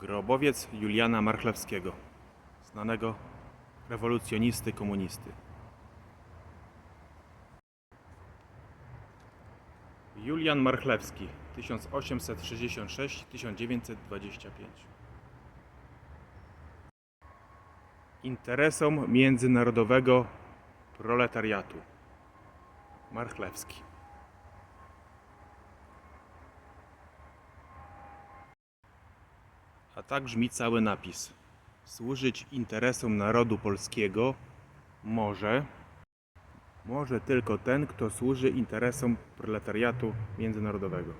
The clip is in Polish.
Grobowiec Juliana Marchlewskiego, znanego rewolucjonisty komunisty. Julian Marchlewski 1866-1925 Interesom międzynarodowego proletariatu. Marchlewski A tak brzmi cały napis. Służyć interesom narodu polskiego może może tylko ten, kto służy interesom proletariatu międzynarodowego.